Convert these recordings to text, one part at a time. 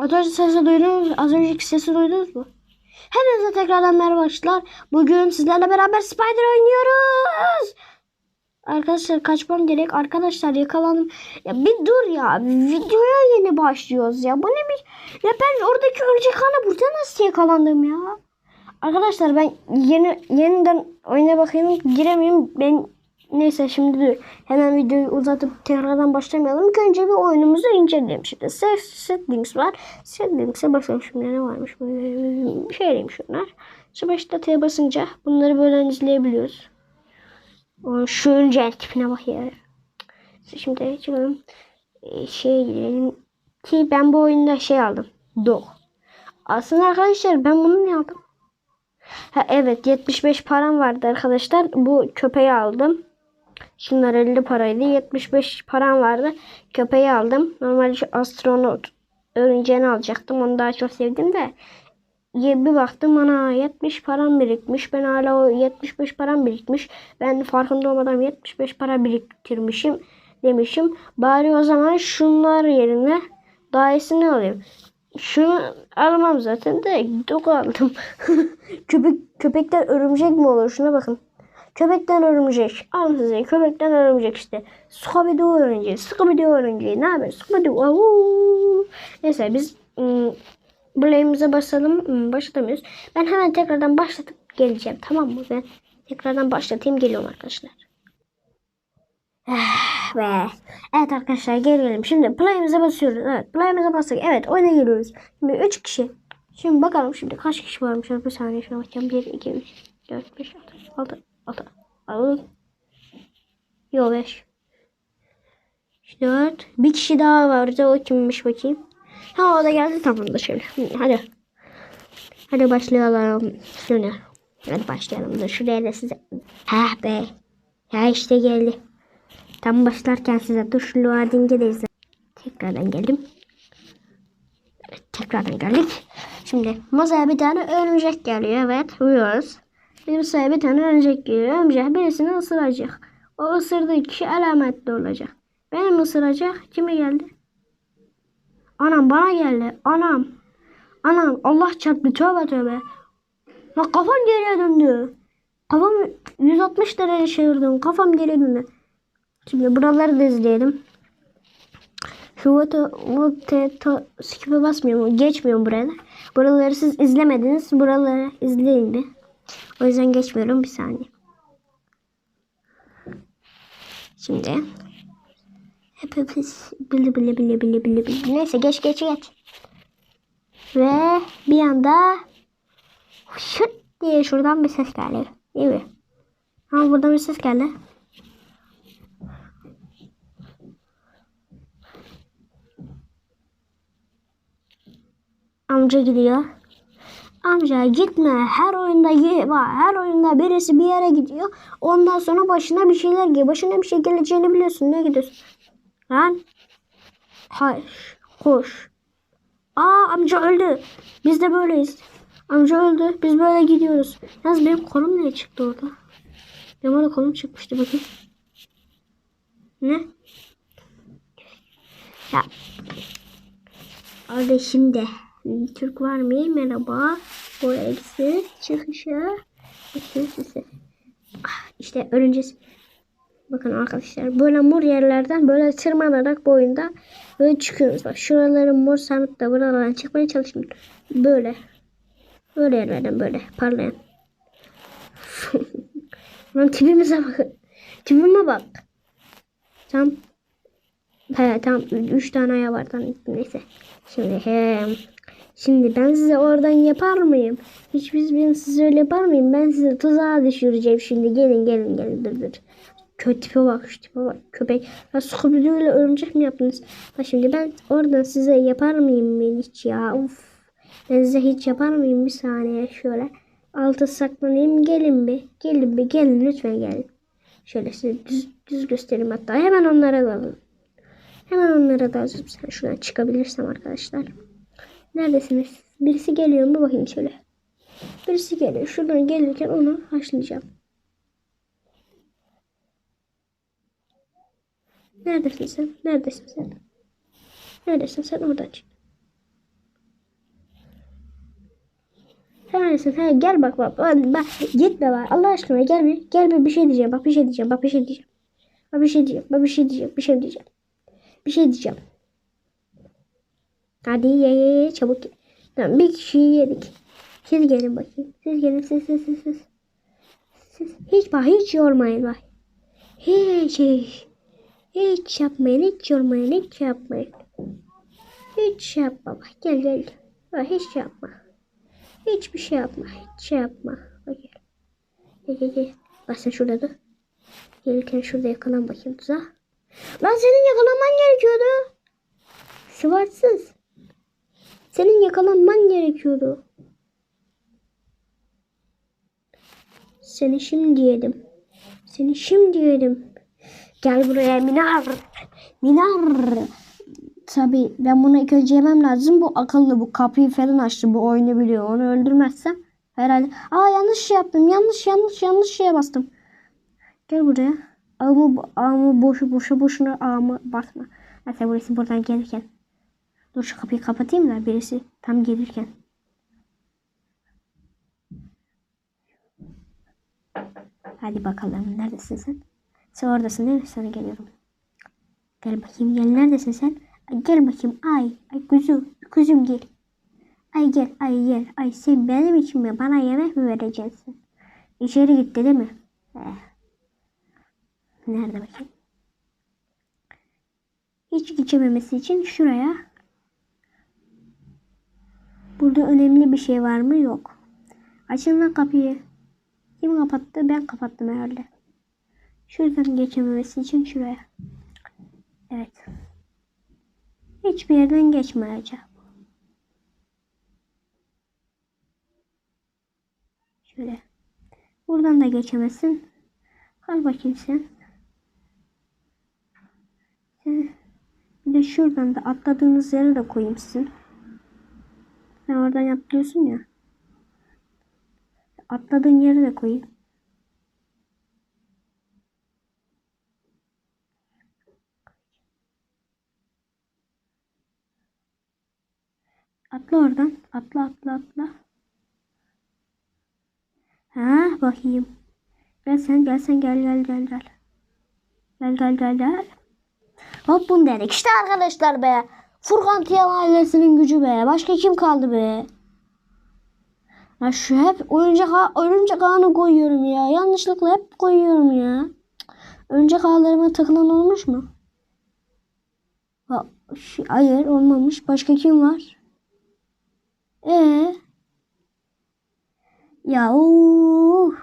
Az önce sesi duydunuz? Az önceki sesi duydunuz mu? Hepinize tekrardan merhaba arkadaşlar. Bugün sizlerle beraber Spider oynuyoruz. Arkadaşlar kaçmam gerek. Arkadaşlar yakalandım. Ya bir dur ya. Videoya yeni başlıyoruz ya. Bu ne bir... Ya ben oradaki örümcek ana burada nasıl yakalandım ya? Arkadaşlar ben yeni yeniden oyuna bakayım. Giremeyeyim. Ben neyse şimdi. Hemen videoyu uzatıp tekrardan başlamayalım. İlk önce bir oyunumuzu inceleyelim. Şimdi set, settings var. Settings'e bakalım şimdi ne varmış. Bir şey diyeyim şunlar. Şu başta T'ye basınca bunları böyle izleyebiliyoruz. Şu örümceğin tipine bak ya. Şimdi çıkalım. Şeye gidelim. Ki ben bu oyunda şey aldım. Dog. Aslında arkadaşlar ben bunu ne aldım? Ha, evet 75 param vardı arkadaşlar. Bu köpeği aldım. Şunlar 50 paraydı. 75 param vardı. Köpeği aldım. Normalde şu astronot örümceğini alacaktım. Onu daha çok sevdim de. Bir baktım ana 70 param birikmiş. Ben hala o 75 param birikmiş. Ben farkında olmadan 75 para biriktirmişim demişim. Bari o zaman şunlar yerine daha iyisini alayım. Şunu almam zaten de dog aldım. Köpek, köpekten örümcek mi olur? Şuna bakın. Köpekten örümcek. Al size köpekten örümcek işte. Scooby-Doo örümceği. Scooby-Doo örümceği. Ne haber? Scooby-Doo. Neyse biz Blame'imize basalım. Başlatamıyoruz. Ben hemen tekrardan başlatıp geleceğim. Tamam mı? Ben tekrardan başlatayım. Geliyorum arkadaşlar. Eh Be. Evet arkadaşlar gelelim. Şimdi play'imize basıyoruz. Evet play'imize bastık. Evet oyuna giriyoruz. Şimdi 3 kişi. Şimdi bakalım şimdi kaç kişi varmış. Bir saniye şuna bakacağım. 1, 2, 3, 4, 5, 6, 6, 6, 6. Yok 5. 4. Bir kişi daha vardı. O kimmiş bakayım. Ha o da geldi tamamdır. Hı, Hadi. Hadi başlayalım. Şuna. Hadi başlayalım. Dur şuraya da size. Ha be. Ya işte geldi. Tam başlarken size dur şu loading'e de izle. Tekrardan geldim. Tekrardan geldik. Şimdi masaya bir tane örümcek geliyor. Evet uyuyoruz. Bir tane örümcek geliyor. Örümcek birisini ısıracak. O ısırdığı kişi alametli olacak. Benim ısıracak. Kime geldi? Anam bana geldi. Anam. Anam Allah çarptı. Tövbe tövbe. Lan kafam geriye döndü. Kafam 160 derece çevirdim. Kafam geriye döndü. Şimdi buraları da izleyelim. Şu voto, skip'e basmıyorum. Geçmiyorum buraya. Buraları siz izlemediniz. Buraları izleyin bir. O yüzden geçmiyorum. Bir saniye. Şimdi hep hep bili bili bili bili bili bili. Neyse geç geç geç. Ve bir anda şut diye şuradan bir ses geldi. Değil mi? Ama buradan bir ses geldi. Amca gidiyor. Amca gitme. Her oyunda var. Her oyunda birisi bir yere gidiyor. Ondan sonra başına bir şeyler geliyor. Başına bir şey geleceğini biliyorsun. Ne gidiyorsun? Lan. Hayır. Koş. Aa amca öldü. Biz de böyleyiz. Amca öldü. Biz böyle gidiyoruz. Yalnız benim kolum niye çıktı orada? Benim orada kolum çıkmıştı bakayım. Ne? Ya. Orada şimdi. Türk var mı? Merhaba. Bu eksi çıkışı. İkincisi. Ah, işte örümcesi. Bakın arkadaşlar böyle mor yerlerden böyle tırmanarak bu oyunda böyle çıkıyoruz. Bak şuraların mor sanıkta buralardan çıkmaya çalışın. Böyle. Böyle yerlerden böyle parlayan. Lan tipimize bakın. Tipime bak. Tam He tam 3 tane ayağı var neyse. Şimdi he. Şimdi ben size oradan yapar mıyım? Hiç biz ben size öyle yapar mıyım? Ben sizi tuzağa düşüreceğim şimdi. Gelin gelin gelin dur dur. Kötü tipe bak şu tipe bak. Köpek. Ya Scooby-Doo ile örümcek mi yaptınız? Ha şimdi ben oradan size yapar mıyım ben hiç ya? Uf. Ben size hiç yapar mıyım? Bir saniye şöyle. Altı saklanayım. Gelin bir. Gelin bir. Gelin lütfen gelin. Şöyle size düz, düz göstereyim hatta. Hemen onlara dalın. Hemen onlara dalacağım. Sen şuradan çıkabilirsem arkadaşlar. Neredesiniz? Birisi geliyor mu? Bakayım şöyle. Birisi geliyor. Şuradan gelirken onu haşlayacağım. Neredesin sen? Neredesin sen? Neredesin sen? Oradan çık. Sen neredesin? He, gel bak bak. bak. Gitme bak. Allah aşkına gelme. Gelme bir şey diyeceğim. Bak bir şey diyeceğim. Bak bir şey diyeceğim. Bak bir şey diyeceğim. Bak bir şey diyeceğim. Bir şey diyeceğim. Bir şey diyeceğim. Hadi ye ye ye çabuk. Tamam bir kişiyi yedik. Siz gelin bakayım. Siz gelin siz siz siz siz. Siz hiç bak hiç yormayın bak. Hiç hiç. Hiç yapmayın hiç yormayın hiç yapmayın. Hiç yapma bak gel. gel. Bak hiç yapma. Hiçbir şey yapma. Hiç şey yapma. Bak gel. Gel gel gel. Bak sen şurada dur. Gelirken şurada yakalan bakayım tuzağa. Lan senin yakalanman gerekiyordu. Sıvarsız. Senin yakalanman gerekiyordu. Seni şimdi yedim. Seni şimdi yedim. Gel buraya Minar. Minar. Tabii ben bunu ilk önce yemem lazım. Bu akıllı bu kapıyı falan açtı. Bu oyunu biliyor. Onu öldürmezsem herhalde. Aa yanlış şey yaptım. Yanlış yanlış yanlış şeye bastım. Gel buraya. Ağımı, ağımı boşu boşu boşuna ağımı basma. Neyse burası buradan gelirken. Dur şu kapıyı kapatayım da birisi tam gelirken. Hadi bakalım neredesin sen? Sen oradasın değil mi? Sana geliyorum. Gel bakayım gel neredesin sen? Gel bakayım ay ay kuzum kuzum gel. Ay gel ay gel ay sen benim için mi bana yemek mi vereceksin? İçeri gitti değil mi? Eh. Nerede bakayım? Hiç geçememesi için şuraya. Burada önemli bir şey var mı? Yok. Açın lan kapıyı. Kim kapattı? Ben kapattım herhalde. Şuradan geçememesi için şuraya. Evet. Hiçbir yerden geçmeyecek. Şöyle. Buradan da geçemezsin. Kal bakayım. Sen- Bir de şuradan da atladığınız yere de koyayım sizin. Oradan atlıyorsun ya. Atladığın yere de koyayım. Atla oradan. Atla atla atla. Ha bakayım. Gel sen gel sen gel gel gel gel. Gel gel gel gel. Hop bunu dedik. İşte arkadaşlar be. Furkan Tiyal ailesinin gücü be. Başka kim kaldı be? Ya şu hep oyuncak, oyuncak ağını koyuyorum ya. Yanlışlıkla hep koyuyorum ya. Oyuncak ağlarıma takılan olmuş mu? Hayır olmamış. Başka kim var? Ee? Ya of.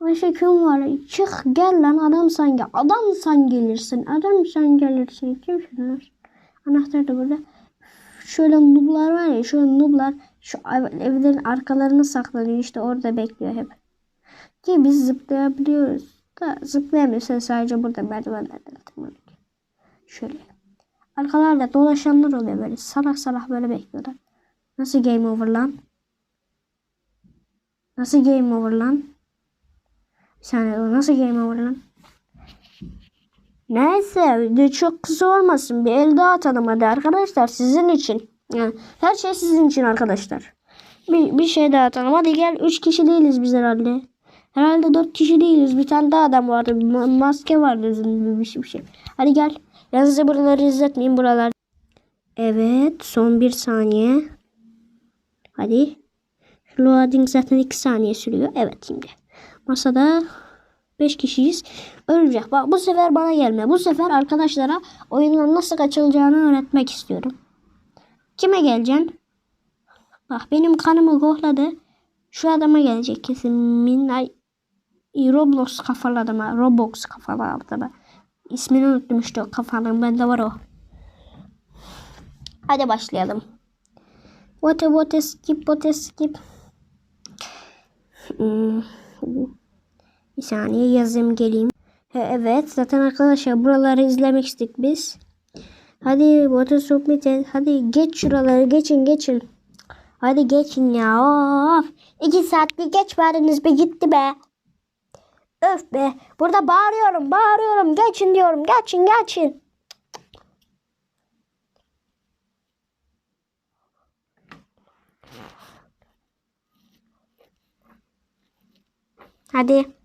Başka kim var? Çık gel lan adam sen gel. Adam sen gelirsin. Adam sen gelirsin. Kim şunlar? Anahtar da burada. Şöyle nublar var ya. Şöyle nublar şu ev- evlerin arkalarına saklanıyor. işte orada bekliyor hep. Ki biz zıplayabiliyoruz. Da zıplayamıyorsun sadece burada merdivenlerden tırmanıyor. Şöyle. Arkalarda dolaşanlar oluyor böyle. Salak salak böyle bekliyorlar. Nasıl game over lan? Nasıl game over lan? Bir saniye nasıl game over lan? Neyse video çok kısa olmasın. Bir el daha atalım hadi arkadaşlar sizin için. Her şey sizin için arkadaşlar. Bir, bir şey daha atalım. Hadi gel 3 kişi değiliz biz herhalde. Herhalde 4 kişi değiliz. Bir tane daha adam vardı. Ma- maske vardı üzerinde bir şey. Hadi gel. Size buraları izletmeyeyim buralar. Evet son bir saniye. Hadi. Loading zaten 2 saniye sürüyor. Evet şimdi. Masada 5 kişiyiz. Örümcek. Bak bu sefer bana gelme. Bu sefer arkadaşlara oyundan nasıl kaçılacağını öğretmek istiyorum. Kime geleceksin? Bak benim kanımı kohladı. Şu adama gelecek kesin. Minay Roblox kafalı adama. Roblox kafalı adama. İsmini unuttum işte o kafalığın. Bende var o. Hadi başlayalım. What a what a skip what a skip. Hmm. Bir saniye yazayım geleyim. He, evet zaten arkadaşlar buraları izlemek istedik biz. Hadi water submit et. Hadi geç şuraları geçin geçin. Hadi geçin ya. Of. İki saat bir geç verdiniz be gitti be. Öf be. Burada bağırıyorum bağırıyorum. Geçin diyorum. Geçin geçin. Hadi.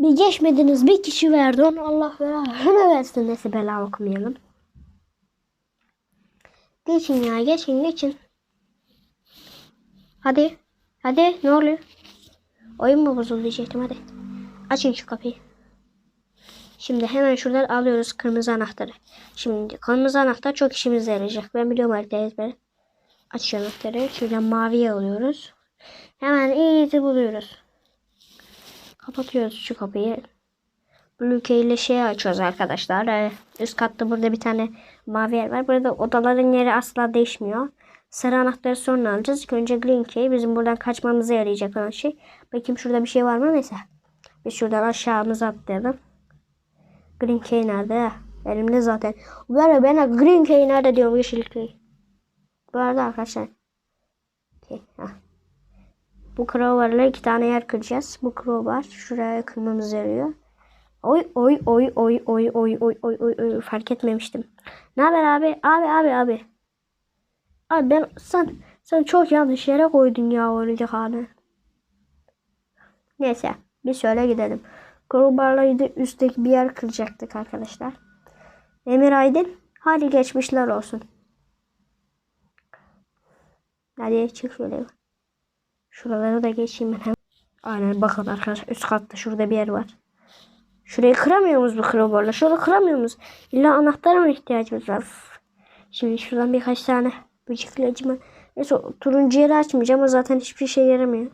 Bir geçmediniz. Bir kişi verdi onu. Allah belanı versin. Neyse bela okumayalım. Geçin ya. Geçin geçin. Hadi. Hadi ne oluyor? Oyun mu bozuldu diyecektim hadi. Açın şu kapıyı. Şimdi hemen şuradan alıyoruz kırmızı anahtarı. Şimdi kırmızı anahtar çok işimize yarayacak. Ben biliyorum haritayı ezbere. Aç anahtarı. Şuradan maviye alıyoruz. Hemen iyice buluyoruz. Kapatıyoruz şu kapıyı. Blue key ile şey açıyoruz arkadaşlar. Ee, Üst katta burada bir tane mavi yer var. Burada odaların yeri asla değişmiyor. Sarı anahtarı sonra alacağız. İlk önce green key bizim buradan kaçmamıza yarayacak olan şey. Bakayım şurada bir şey var mı? Neyse. Biz şuradan aşağımıza atlayalım. Green key nerede? Elimde zaten. Bu arada ben green key nerede diyorum yeşil key. Bu arada arkadaşlar. Okay. Bu crowbar'la iki tane yer kıracağız. Bu crowbar şuraya kırmamız yarıyor. Oy oy oy oy oy oy oy oy oy oy fark etmemiştim. Ne haber abi? Abi abi abi. Abi ben sen sen çok yanlış yere koydun ya oyuncak anı. Neyse bir şöyle gidelim. Crowbar'la da üstteki bir yer kıracaktık arkadaşlar. Emir Aydın hadi geçmişler olsun. Hadi çık şöyle. Şuraları da geçeyim ben hemen. Aynen bakın arkadaşlar üst katta şurada bir yer var. Şurayı kıramıyor muyuz bu crowbarla? Şurada kıramıyor muyuz? İlla anahtara mı ihtiyacımız var? Şimdi şuradan birkaç tane bıcık ilacımı. Neyse turuncu yeri açmayacağım. O zaten hiçbir şey yaramıyor.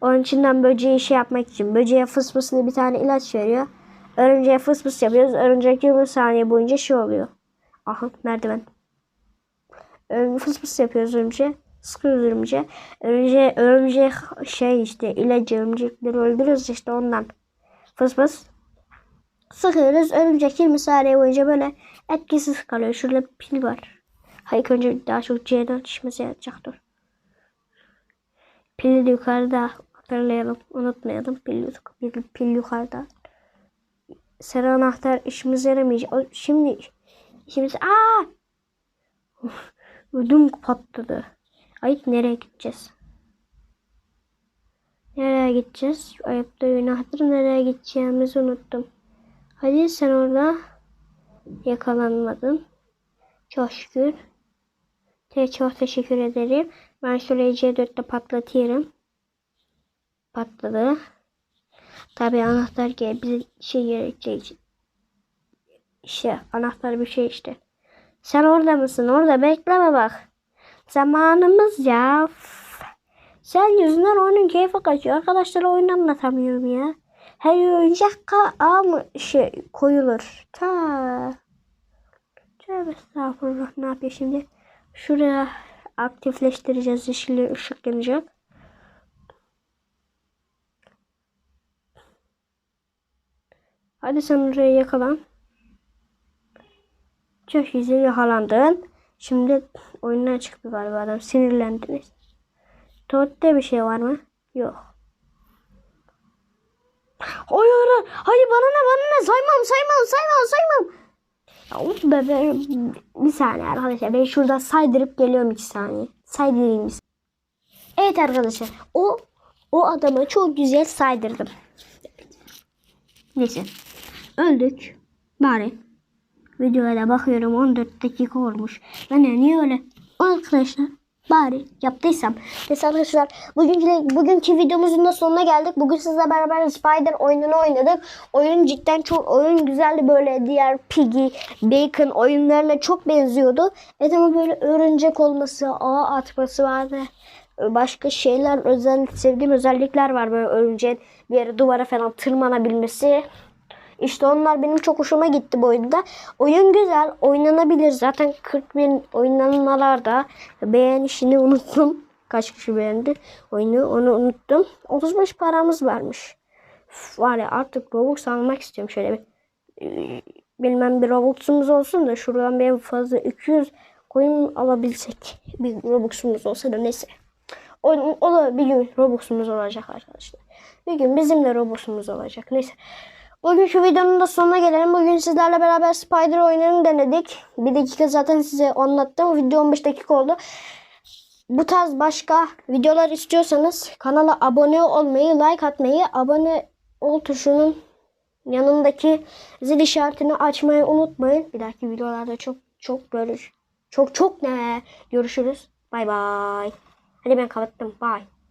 Onun içinden böceği şey yapmak için. Böceğe fıs bir tane ilaç veriyor. Örümceğe fıs yapıyoruz. Örümcek 20 saniye boyunca şey oluyor. Aha merdiven. Fıs yapıyoruz örümceğe. Sıkıyoruz örümceğe. Örümceğe, örümcek şey işte ilacı örümcekleri öldürüyoruz işte ondan. Fıs fıs. Sıkıyoruz. Örümcek 20 saniye boyunca böyle etkisiz kalıyor. Şurada pil var. Hayır önce daha çok C4 şişmesi yapacaktır. Pil yukarıda hatırlayalım. Unutmayalım. Pil, pil, pil yukarıda. Sarı anahtar işimize yaramayacak. Şimdi işimiz... Aa! Ödüm patladı. Ayıp nereye gideceğiz? Nereye gideceğiz? Ayıp da günahtır. Nereye gideceğimizi unuttum. Hadi sen orada yakalanmadın. Çok şükür. Te çok teşekkür ederim. Ben şurayı C4'te patlatıyorum. Patladı. Tabi anahtar gel bize şey gerekecek. İşte anahtar bir şey işte. Sen orada mısın? Orada bekleme bak. Zamanımız ya. Üf. Sen yüzünden oyunun keyfi kaçıyor. Arkadaşlara oyun anlatamıyorum ya. Her oyuncak ka mı şey koyulur. Ta. Tövbe estağfurullah. Ne yapıyor şimdi? Şuraya aktifleştireceğiz. Yeşil ışık yanacak. Hadi sen oraya yakalan. Çok güzel yakalandın. Şimdi oyundan çıktı galiba adam. Sinirlendiniz. Tuvalette bir şey var mı? Yok. Hayır hayır. Hayır bana ne bana ne saymam saymam saymam saymam. Ya be, be bir saniye arkadaşlar ben şurada saydırıp geliyorum iki saniye. Saydırayım bir. Evet arkadaşlar o o adamı çok güzel saydırdım. Neyse öldük. Bari videoya da bakıyorum 14 dakika olmuş. Ben de niye öyle arkadaşlar bari yaptıysam. Neyse arkadaşlar bugünkü, bugünkü videomuzun da sonuna geldik. Bugün sizle beraber Spider oyununu oynadık. Oyun cidden çok oyun güzeldi böyle diğer Piggy, Bacon oyunlarına çok benziyordu. Evet ama böyle örümcek olması, ağ atması vardı. Başka şeyler özel sevdiğim özellikler var böyle örümceğin bir yere duvara falan tırmanabilmesi. İşte onlar benim çok hoşuma gitti bu oyunda. Oyun güzel, oynanabilir. Zaten 40 bin oynanmalarda beğenişini unuttum. Kaç kişi beğendi oyunu onu unuttum. 35 paramız varmış. Üf, var ya artık Robux almak istiyorum şöyle bir. Bilmem bir Robux'umuz olsun da şuradan bir fazla 200 coin alabilsek. Bir Robux'umuz olsa da neyse. O, o da bir gün Robux'umuz olacak arkadaşlar. Bir gün bizim de Robux'umuz olacak. Neyse. Bugünkü videonun da sonuna gelelim. Bugün sizlerle beraber Spider oyununu denedik. Bir dakika zaten size anlattım. Video 15 dakika oldu. bu tarz başka videolar istiyorsanız kanala abone olmayı, like atmayı, abone ol tuşunun yanındaki zil işaretini açmayı unutmayın. Bir dahaki videolarda çok çok görüş. Çok çok ne görüşürüz. Bay bay. Hadi ben kapattım. Bye.